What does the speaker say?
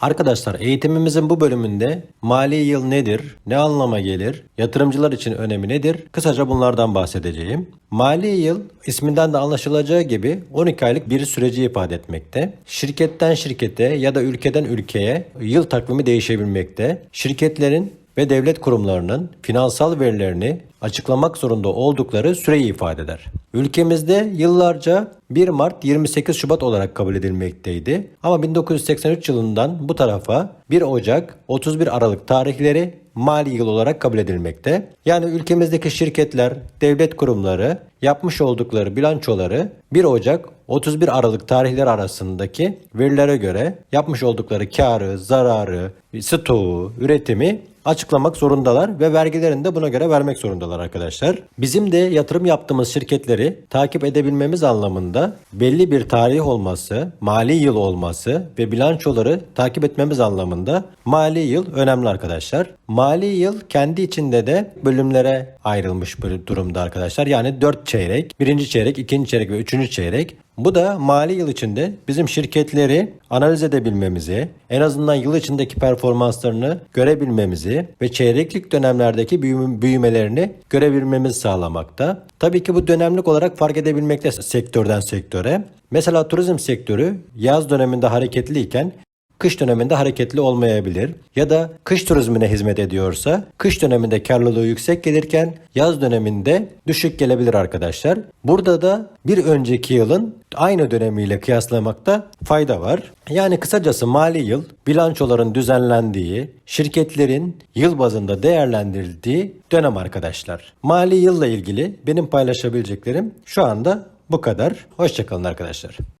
Arkadaşlar eğitimimizin bu bölümünde mali yıl nedir, ne anlama gelir, yatırımcılar için önemi nedir? Kısaca bunlardan bahsedeceğim. Mali yıl isminden de anlaşılacağı gibi 12 aylık bir süreci ifade etmekte. Şirketten şirkete ya da ülkeden ülkeye yıl takvimi değişebilmekte. Şirketlerin ve devlet kurumlarının finansal verilerini açıklamak zorunda oldukları süreyi ifade eder. Ülkemizde yıllarca 1 Mart 28 Şubat olarak kabul edilmekteydi. Ama 1983 yılından bu tarafa 1 Ocak 31 Aralık tarihleri mali yıl olarak kabul edilmekte. Yani ülkemizdeki şirketler, devlet kurumları yapmış oldukları bilançoları 1 Ocak 31 Aralık tarihleri arasındaki verilere göre yapmış oldukları karı, zararı, stoğu, üretimi açıklamak zorundalar ve vergilerini de buna göre vermek zorundalar arkadaşlar. Bizim de yatırım yaptığımız şirketleri takip edebilmemiz anlamında belli bir tarih olması, mali yıl olması ve bilançoları takip etmemiz anlamında mali yıl önemli arkadaşlar. Mali yıl kendi içinde de bölümlere ayrılmış durumda arkadaşlar. Yani 4 çeyrek, birinci çeyrek, ikinci çeyrek ve üçüncü çeyrek. Bu da mali yıl içinde bizim şirketleri analiz edebilmemizi, en azından yıl içindeki performanslarını görebilmemizi ve çeyreklik dönemlerdeki büyüme- büyümelerini görebilmemizi sağlamakta. Tabii ki bu dönemlik olarak fark edebilmekte sektörden sektöre. Mesela turizm sektörü yaz döneminde hareketliyken kış döneminde hareketli olmayabilir. Ya da kış turizmine hizmet ediyorsa kış döneminde karlılığı yüksek gelirken yaz döneminde düşük gelebilir arkadaşlar. Burada da bir önceki yılın aynı dönemiyle kıyaslamakta fayda var. Yani kısacası mali yıl bilançoların düzenlendiği, şirketlerin yıl bazında değerlendirildiği dönem arkadaşlar. Mali yılla ilgili benim paylaşabileceklerim şu anda bu kadar. Hoşçakalın arkadaşlar.